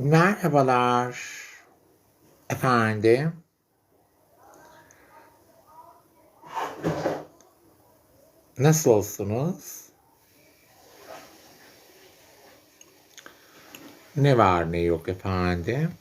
Merhabalar efendim. Nasılsınız? Ne var ne yok efendim?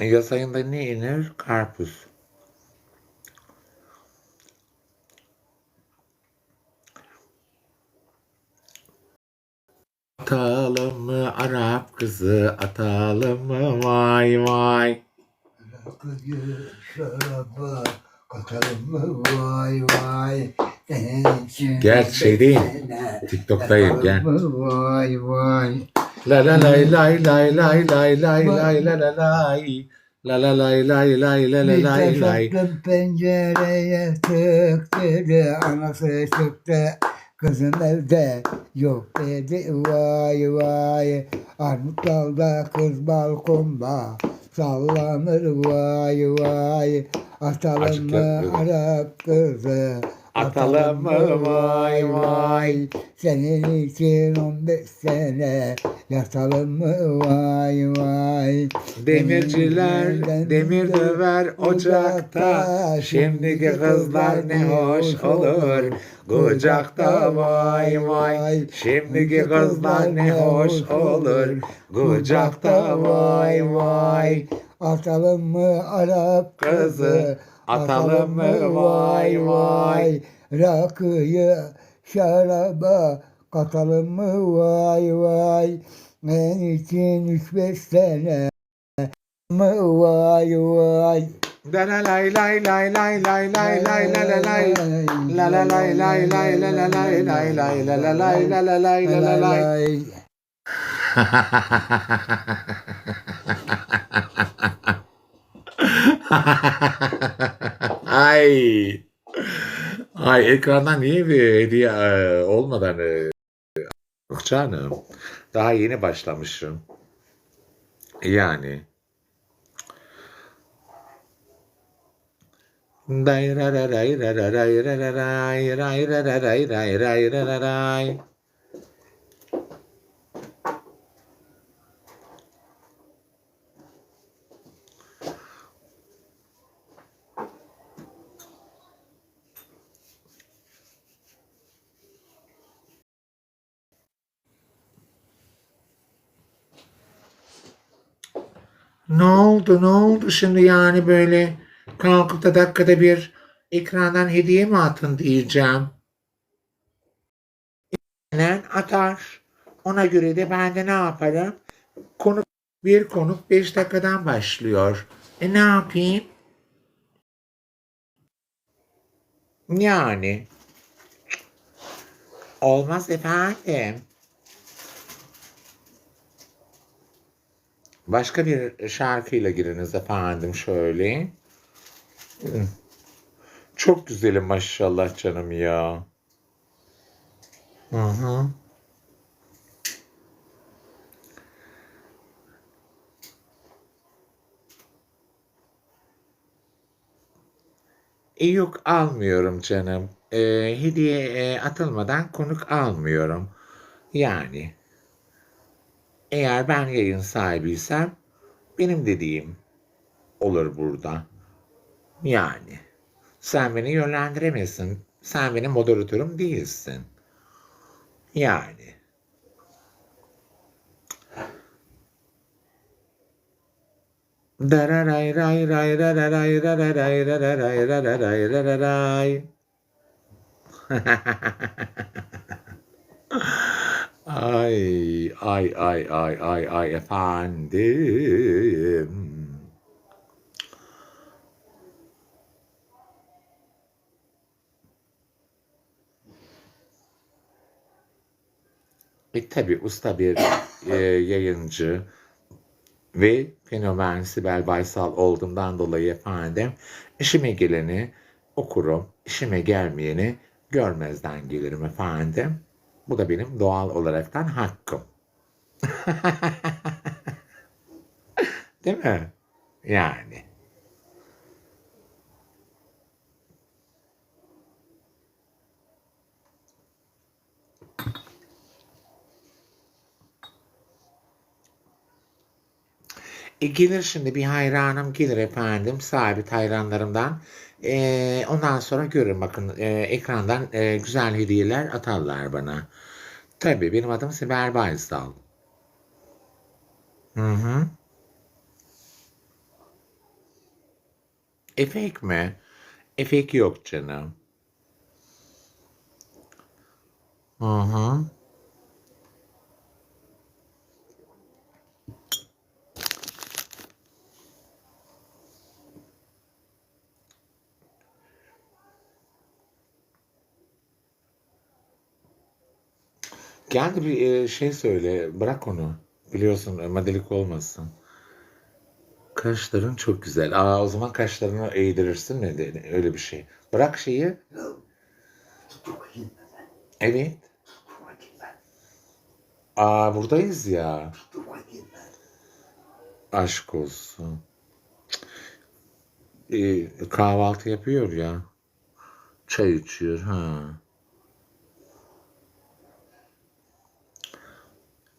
Yaz ayında ne inir? Karpuz. Atalım mı Arap kızı atalım mı vay vay. Rakıyı şaraba katalım mı vay vay. Gel, şey değil, TikTok'tayım, gel. Vay vay. La la lay lay lay lay lay lay lay la la lay. La la lay lay lay la la lay lay. taşattım pencereye tıktırdı anası çıktı. Kızım evde yok dedi vay vay. Armut dalda kız balkonda sallanır vay vay. Atalım mı. Arap kızı? Atalım mı vay vay. Senin için 15 sene yatalım mı vay vay. Demirciler demir döver ocakta. Şimdiki kızlar ne hoş olur. Kucakta vay vay. Şimdiki kızlar ne hoş olur. Kucakta vay vay. Atalım mı Arap kızı? Atalım mı vay vay. Rakıyı şaraba katalım mı vay vay. En için üç beş sene mı vay vay. La la lay lay lay lay lay lay lay la la lay. La la lay lay lay la la lay lay lay la la lay la la lay la la lay. Ay. Ay ekrandan niye bir hediye e, olmadan e, canım. Daha yeni başlamışım. Yani. Day ra ra ray ra ra ray ra ra ray ray ra ra ray ray ray ra ra ray. Ne oldu ne oldu şimdi yani böyle kalkıp da dakikada bir ekrandan hediye mi atın diyeceğim. Hemen atar. Ona göre de ben de ne yaparım? Konuk bir konuk 5 dakikadan başlıyor. E ne yapayım? Yani. Olmaz efendim. Başka bir şarkıyla giriniz efendim şöyle. Hı. Çok güzelim maşallah canım ya. Hı hı. E, yok almıyorum canım. E, hediye e, atılmadan konuk almıyorum. Yani. Eğer ben yayın sahibiysem benim dediğim olur burada. Yani sen beni yönlendiremezsin. Sen benim moderatörüm değilsin. Yani. Dararay ray ray rararay rararay rararay rararay rararay. Ay ay ay ay ay ay efendim. E tabi usta bir e, yayıncı ve fenomen Sibel Baysal olduğumdan dolayı efendim işime geleni okurum, işime gelmeyeni görmezden gelirim efendim. Bu da benim doğal olaraktan hakkım. Değil mi? Yani. E gelir şimdi bir hayranım gelir efendim sabit hayranlarımdan. E, ondan sonra görün bakın e, ekrandan e, güzel hediyeler atarlar bana. Tabii benim adım Sibel Baysal. Hı hı. Efek mi? Efek yok canım. Hı hı. De bir e, şey söyle. Bırak onu. Biliyorsun e, modelik olmasın. Kaşların çok güzel. Aa o zaman kaşlarını eğdirirsin mi? De- Öyle bir şey. Bırak şeyi. Evet. Aa buradayız ya. Aşk olsun. E, kahvaltı yapıyor ya. Çay içiyor. Ha.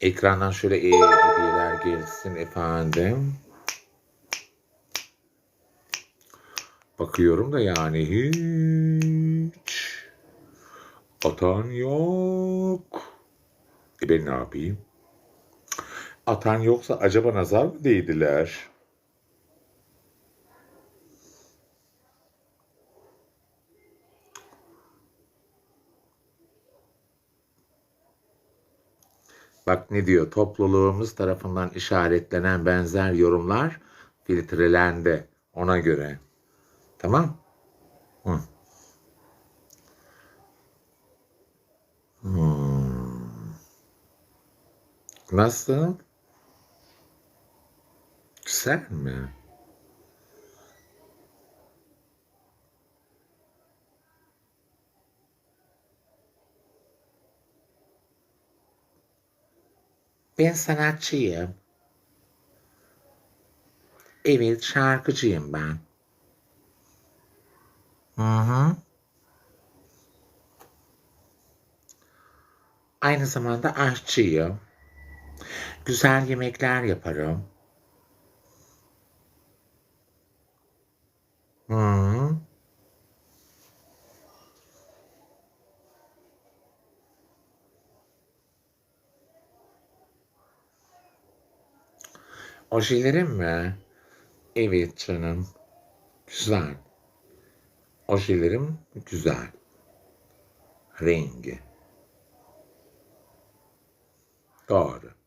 Ekrandan şöyle e, hediyeler gelsin efendim. Bakıyorum da yani hiç atan yok. E ben ne yapayım? Atan yoksa acaba nazar mı değdiler? Bak ne diyor? Topluluğumuz tarafından işaretlenen benzer yorumlar filtrelendi. Ona göre. Tamam? Hı. Hmm. Nasıl? Güzel mi? Ben sanatçıyım. Evet, şarkıcıyım ben. Hı hı. Aynı zamanda aşçıyım. Güzel yemekler yaparım. Hı hı. Ojelerim mi? Evet canım. Güzel. Ojelerim güzel. Rengi. Doğru.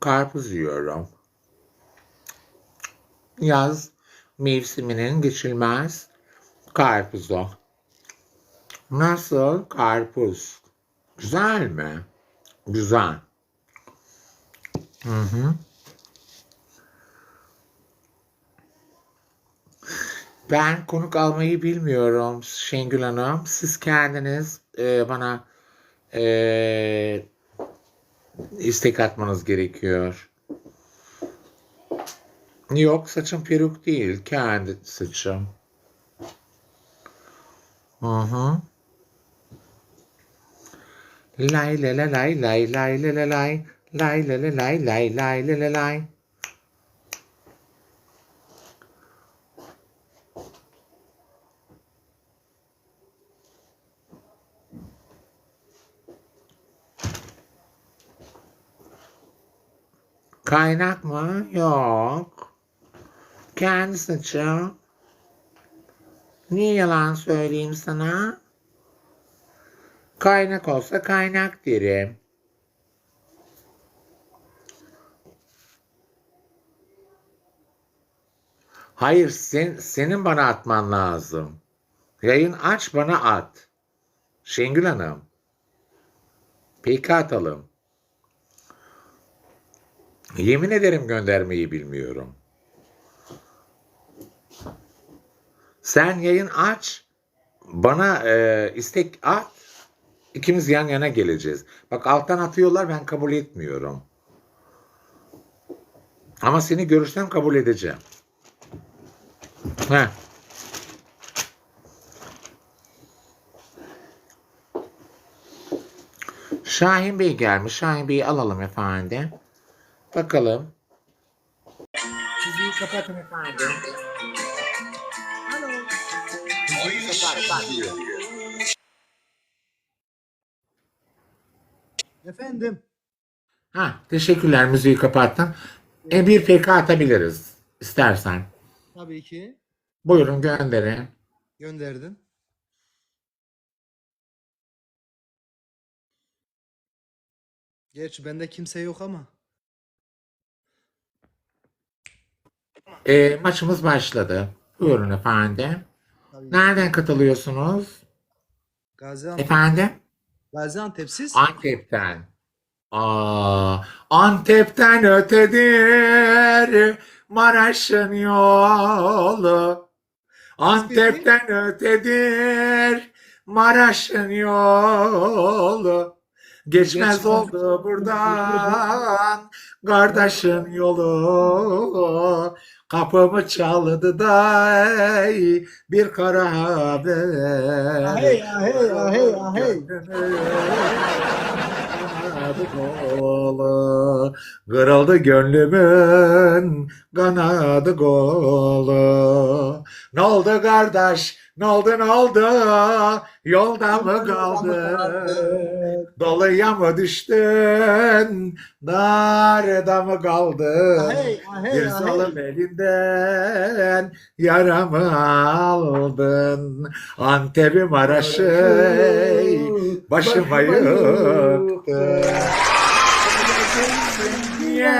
Karpuz yiyorum. Yaz mevsiminin geçilmez karpuzu. Nasıl karpuz? Güzel mi? Güzel. Hı hı. Ben konuk almayı bilmiyorum Şengül Hanım. Siz kendiniz e, bana e, istek atmanız gerekiyor. Yok saçım peruk değil. Kendi saçım. Hı hı. Lay la la lay lay lay la la lay lay la la lay lay lay la la lay. Kaynak mı? Yok. Kendi saçım. Niye yalan söyleyeyim sana? Kaynak olsa kaynak derim. Hayır sen, senin bana atman lazım. Yayın aç bana at. Şengül Hanım. PK atalım. Yemin ederim göndermeyi bilmiyorum. Sen yayın aç. Bana e, istek at. İkimiz yan yana geleceğiz. Bak alttan atıyorlar ben kabul etmiyorum. Ama seni görürsem kabul edeceğim. Heh. Şahin Bey gelmiş. Şahin Bey'i alalım efendim. Bakalım. Çiziyi kapatın efendim. Çiziyi. Efendim. Ha, teşekkürler. Müziği kapattım. E bir PK atabiliriz. istersen. Tabii ki. Buyurun gönderin. Gönderdim. Gerçi bende kimse yok ama. E, maçımız başladı. Buyurun efendim. Tabii. Nereden katılıyorsunuz? Gaziantep. Efendim? Gaziantep siz? Antep'ten. Aa, Antep'ten ötedir Maraş'ın yolu. Antep'ten ötedir Maraş'ın yolu. Geçmez Geçmez. oldu buradan kardeşin yolu. Kapımı çaldı da bir kara haber. Ahey, ahey, ahey, ahey. Kolu, Kırıldı gönlümün kanadı kolu. Ne oldu kardeş? Ne oldu ne oldu? Yolda mı kaldın? Doluya mı düştün? Darda mı kaldın? Bir salım elinden yaramı aldın. Antep'i Maraş'ı başıma yıktın. Niye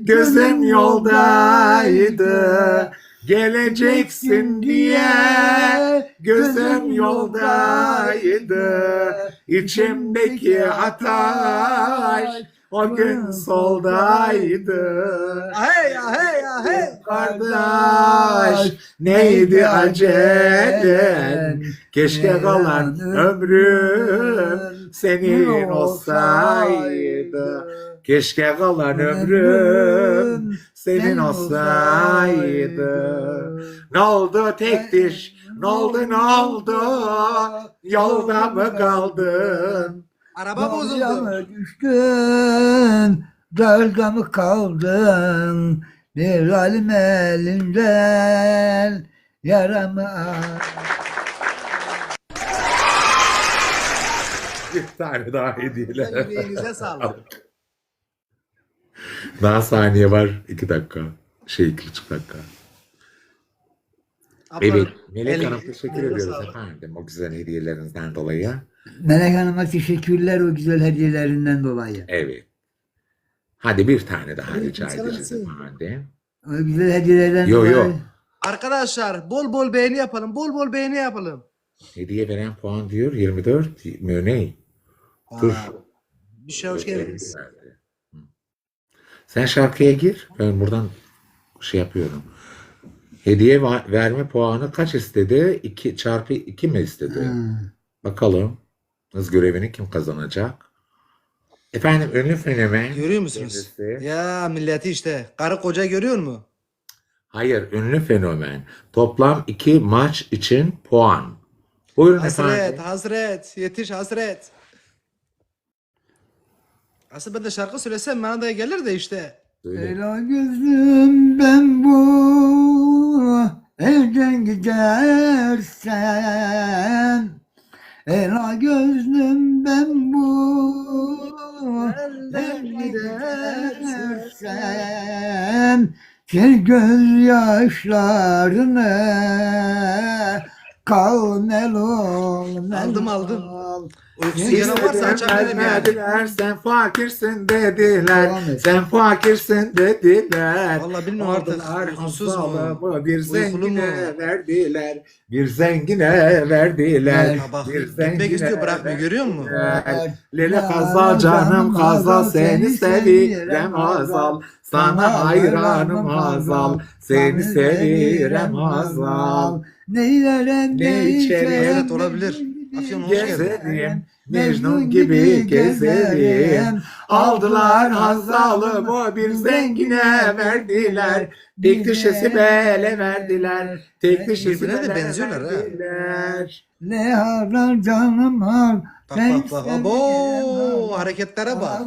gözüm yoldaydı. Geleceksin diye. Gözüm yoldaydı. İçimdeki ateş o gün soldaydı. Ahey, ahey, ahey. Kardeş. Neydi acelen Keşke kalan ömrüm senin olsaydı. Keşke kalan ömrüm senin olsaydı. Ne oldu tek diş? Ne oldu ne oldu? Yolda mı kaldın? Araba bozuldu. düştün, dalga mı kaldın, bir zalim elinden yaramı Bir tane daha hediyeler Yüreğinize sağlık. Daha saniye var iki dakika Şey iki buçuk dakika Abla, Evet Melek el- Hanım teşekkür ediyoruz efendim o güzel hediyelerinizden dolayı Melek Hanım'a teşekkürler o güzel hediyelerinden dolayı. Evet. Hadi bir tane daha Evet, rica edeceğiz efendim. O güzel hediyelerden Yo, dolayı. yo. Arkadaşlar bol bol beğeni yapalım. Bol bol beğeni yapalım. Hediye veren puan diyor 24 mü ne? Dur. Bir şey hoş geldiniz. Sen şarkıya gir. Ben buradan şey yapıyorum. Hediye verme puanı kaç istedi? 2 çarpı 2 mi istedi? Ha. Bakalım. Hız görevini kim kazanacak? Efendim ünlü fenomen. Görüyor musunuz? kendisi- Ya milleti işte. Karı koca görüyor mu? Hayır, ünlü fenomen. Toplam iki maç için puan. Buyurun Hasret, efendim. hasret. Yetiş hasret. Aslında ben de şarkı söylesem bana da gelir de işte. Söyle. Ela gözlüm ben bu evden gidersem Ela gözlüm ben bu evden gidersem Sil gözyaşlarını kal melol melol Aldım, aldım. Uykusu gelen varsa açabilirim yani. Sen fakirsin dediler. Et. Sen fakirsin dediler. Vallahi bilmiyorum artık Aldılar uykusuz mu? Bir Uykulu zengine verdiler. Bir zengine verdiler. Ha bak Bir gitmek istiyor bırakmıyor görüyor musun? verdiler. Lele kaza canım kaza seni sevirem azal. Sana hayranım azal. Seni sevirem azal. Neylerem Ne içerim. Evet, olabilir. Geldin. Gezerim. Mecnun gibi gezerim. Aldılar hazalımı bir zengine verdiler. Tek dişesi bele verdiler. Tek dişesi Birbirine de bele benziyorlar ha. Ne harar canım har. Bak bak bak. Abo hareketlere bak.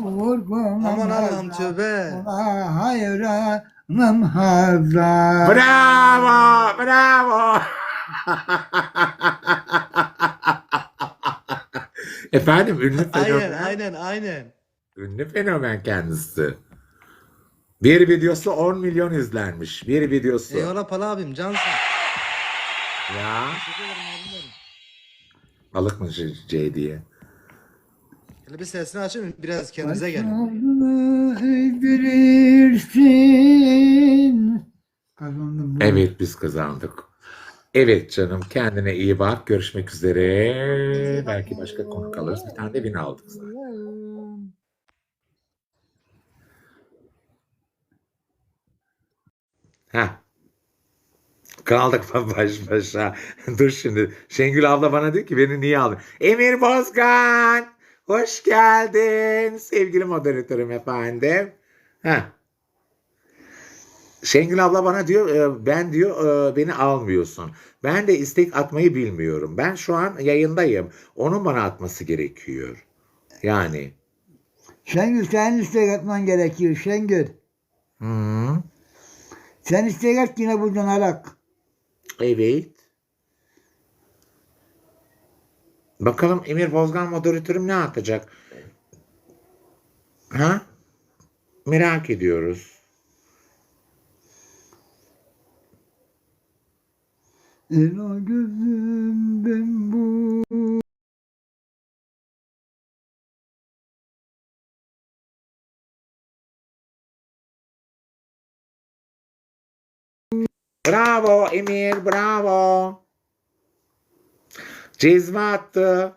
Aman Allah'ım tövbe. Hazar. Bravo, bravo. Efendim ünlü fenomen. Aynen aynen aynen. Ünlü fenomen kendisi. Bir videosu 10 milyon izlenmiş. Bir videosu. Eyvallah Pala abim cansın. Ya. Balık mı C, C diye. Hele bir sesini açın biraz kendinize gelin. Eğdirirsin. Kazandım. Evet biz kazandık. Evet canım kendine iyi bak. Görüşmek üzere. Belki başka konu kalırız. Bir tane de bin aldık. zaten. Ha. Kaldık baş başa. Dur şimdi. Şengül abla bana diyor ki beni niye aldın? Emir Bozgan. Hoş geldin. Sevgili moderatörüm efendim. Ha. Şengül abla bana diyor e, ben diyor e, beni almıyorsun. Ben de istek atmayı bilmiyorum. Ben şu an yayındayım. Onun bana atması gerekiyor. Yani. Şengül sen istek atman gerekiyor Şengül. Hı, Sen istek at yine buradan arak. evet. Bakalım Emir Bozgan moderatörüm ne atacak? Ha? Merak ediyoruz. Ela gözüm ben bu. Bravo Emir, bravo. Cezve attı.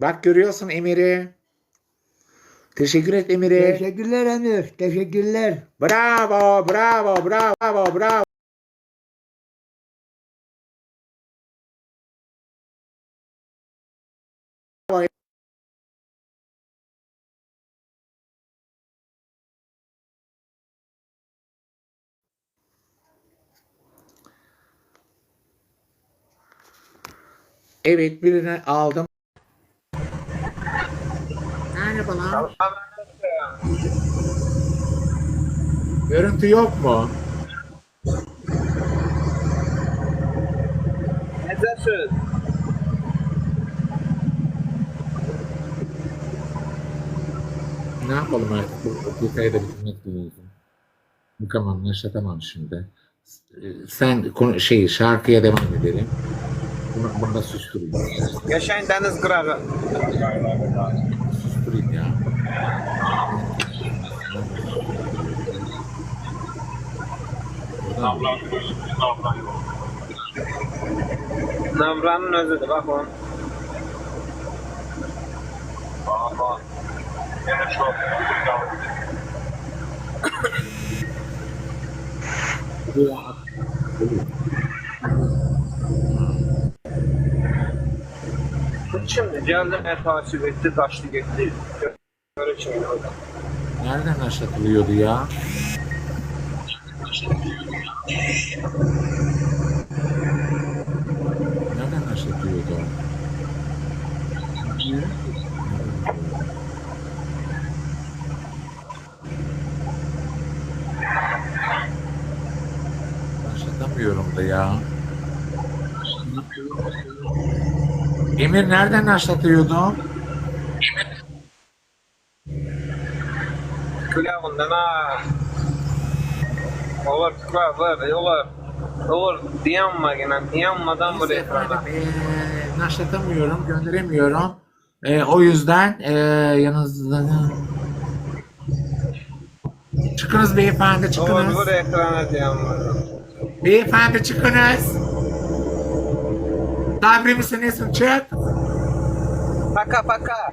Bak görüyorsun Emir'i. Teşekkür et Emir'e. Teşekkürler Emir. Teşekkürler. Bravo, bravo, bravo, bravo. Evet birini aldım. Merhabalar. Görüntü yok mu? Necəsiz? Ne yapalım artık? Bu dakikayı da bitirmek lazım. Bakamam, yaşatamam şimdi. Sen konu, şey şarkıya devam edelim. Bunu, bunu da susturayım. Yaşayın dəniz qırağı. Susturayım ya. Buradan Navranın özüdür, bax onun. Bax, bax. Çox. Bu kimdir? Gəldi, məni takip etdi, qaçdı, getdi. Görə kimin orada? Nereden başlatılıyordu ya? Nereden başlatılıyordu? Başlatamıyorum da ya. Emir nereden başlatıyordu? Külağından ha. Olur, tıklar, olur. Olur, dayanma gene, dayanmadan Neyse buraya. efendim, eee, başlatamıyorum, gönderemiyorum. E, o yüzden e, yanınızda... Çıkınız beyefendi çıkınız. vur ekrana Be fabricando-nos. Tá abrindo sinistro nem tcheco? Pra cá, pra cá.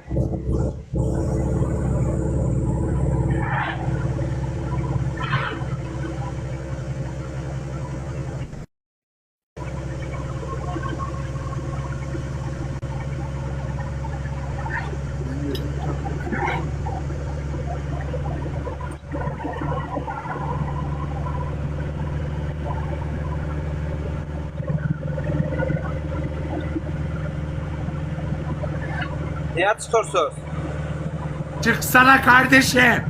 Niye çıkıyorsunuz? Çıksana kardeşim.